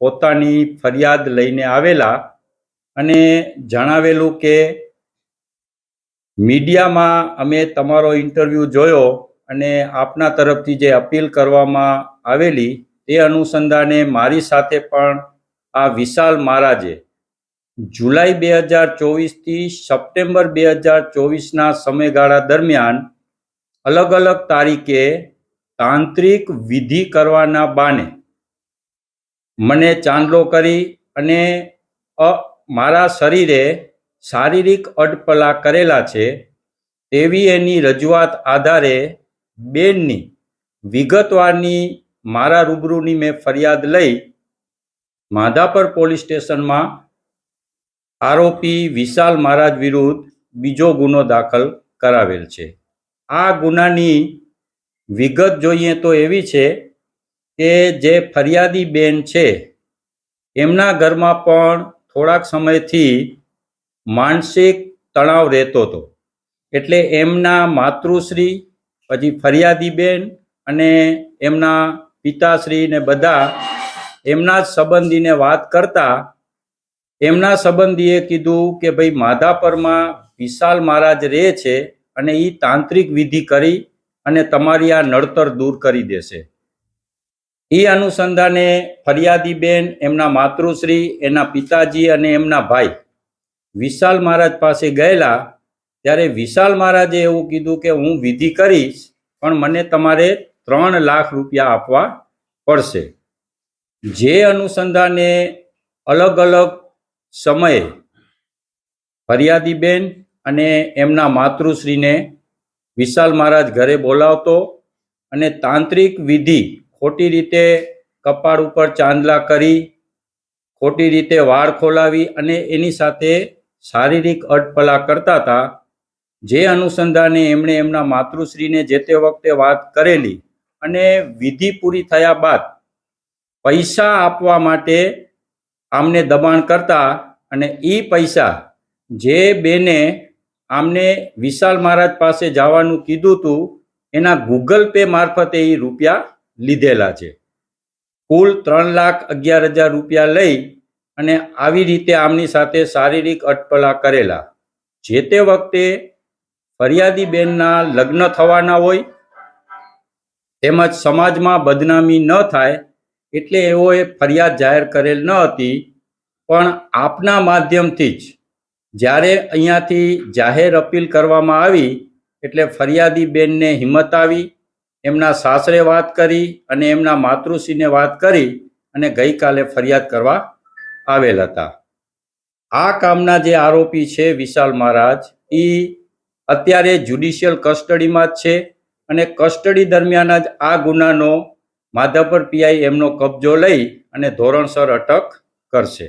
પોતાની ફરિયાદ લઈને આવેલા અને જણાવેલું કે મીડિયામાં અમે તમારો ઇન્ટરવ્યૂ જોયો અને આપના તરફથી જે અપીલ કરવામાં આવેલી તે અનુસંધાને મારી સાથે પણ આ વિશાલ મહારાજે જુલાઈ બે હજાર ચોવીસથી સપ્ટેમ્બર બે હજાર ચોવીસના સમયગાળા દરમિયાન અલગ અલગ તારીખે તાંત્રિક વિધિ કરવાના બાને મને ચાંદલો કરી અને મારા શરીરે શારીરિક અડપલા કરેલા છે તેવી એની રજૂઆત આધારે બેનની વિગતવારની મારા રૂબરૂની મેં ફરિયાદ લઈ માધાપર પોલીસ સ્ટેશનમાં આરોપી વિશાલ મહારાજ વિરુદ્ધ બીજો ગુનો દાખલ કરાવેલ છે. આ ગુનાની વિગત જોઈએ તો એવી છે કે જે ફરિયાદી બેન છે, એમના ઘરમાં પણ થોડાક સમયથી માનસિક તણાવ રહેતો હતો. એટલે એમના માતૃશ્રી, પછી ફરિયાદી બેન અને એમના પિતાશ્રી ને બધા એમના જ સંબંધીને વાત કરતા, એમના સંબંધીએ કીધું કે ભાઈ, માધાપરમાં વિશાલ મહારાજ રહે છે અને એ તાંત્રિક વિધિ કરી અને તમારી આ નડતર દૂર કરી દેશે. એ અનુસંધાને ફરિયાદીબેન એમના માતૃશ્રી, એના પિતાજી અને એમના ભાઈ વિશાલ મહારાજ પાસે ગયેલા. ત્યારે વિશાલ મહારાજે એવું કીધું કે હું વિધિ કરીશ, પણ મને તમારે ત્રણ લાખ રૂપિયા આપવા પડશે. જે અનુસંધાને અલગ અલગ સમયે ફરિયાદીબેન અને એમના માતૃશ્રીને વિશાલ મહારાજ ઘરે બોલાવતો અને તાંત્રિક વિધિ ખોટી રીતે કપાળ ઉપર ચાંદલા કરી, ખોટી રીતે વાળ ખોલાવી અને એની સાથે શારીરિક અટપલા કરતા હતા, જે અનુસંધાને એમણે એમના માતૃશ્રીને જે તે વખતે વાત કરેલી અને વિધિ પૂરી થયા બાદ પૈસા આપવા માટે આમને દબાણ કરતા અને એ પૈસા જે બેને આમને વિશાલ મહારાજ પાસે જવાનું કીધું હતું એના ગૂગલ પે મારફતે એ રૂપિયા લીધેલા છે. કુલ ત્રણ લાખ અગિયાર હજાર રૂપિયા લઈ અને આવી રીતે આમની સાથે શારીરિક અટપલા કરેલા. જે તે વખતે ફરિયાદી બેનના લગ્ન થવાના હોય, તેમજ સમાજમાં બદનામી ન થાય, એટલે એઓએ ફરિયાદ જાહેર કરેલ ન હતી, પણ આપના માધ્યમથી જ જ્યારે અહીંયાથી જાહેર અપીલ કરવામાં આવી, એટલે ફરિયાદી બેનને હિંમત આવી એમના સાસરે વાત કરી અને એમના માતૃશ્રીને વાત કરી અને ગઈકાલે ફરિયાદ કરવા આવેલ હતા. આ કામના જે આરોપી છે વિશાલ મહારાજ એ અત્યારે જ્યુડિશિયલ કસ્ટડીમાં જ છે અને કસ્ટડી દરમિયાન જ આ ગુનાનો માધાપર પીઆઈ એમનો કબજો લઈ અને ધોરણસર અટક કરશે.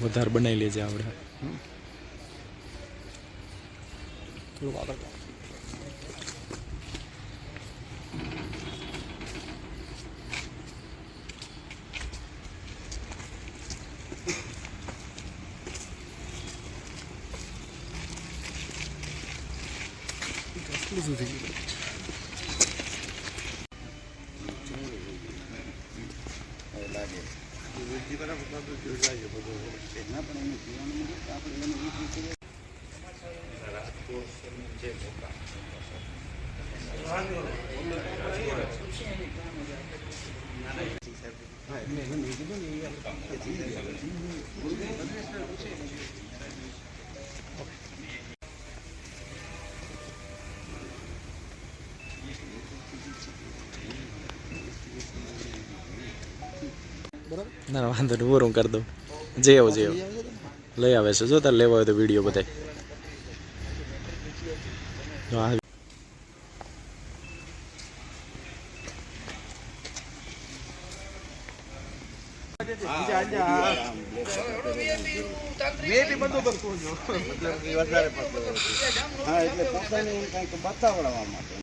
વધારે બનાવી લેજે આપણે થોડુંક આગળ વૃદ્ધિ બરાબર બધું જોડાય છે બધું ના પણ એને જીવાનું આપણે એને એ રીતે રાજકોટ જે મોટા ગયું? ના વાંધો નહીં હું કરી દઉં. જઈ આવો જઈ આવો. લઈ આવે છે જો તારે લેવા હોય તો વીડિયો બતાય જો આ હા એટલે પોતાને એમ બતાવડાવવા માટે.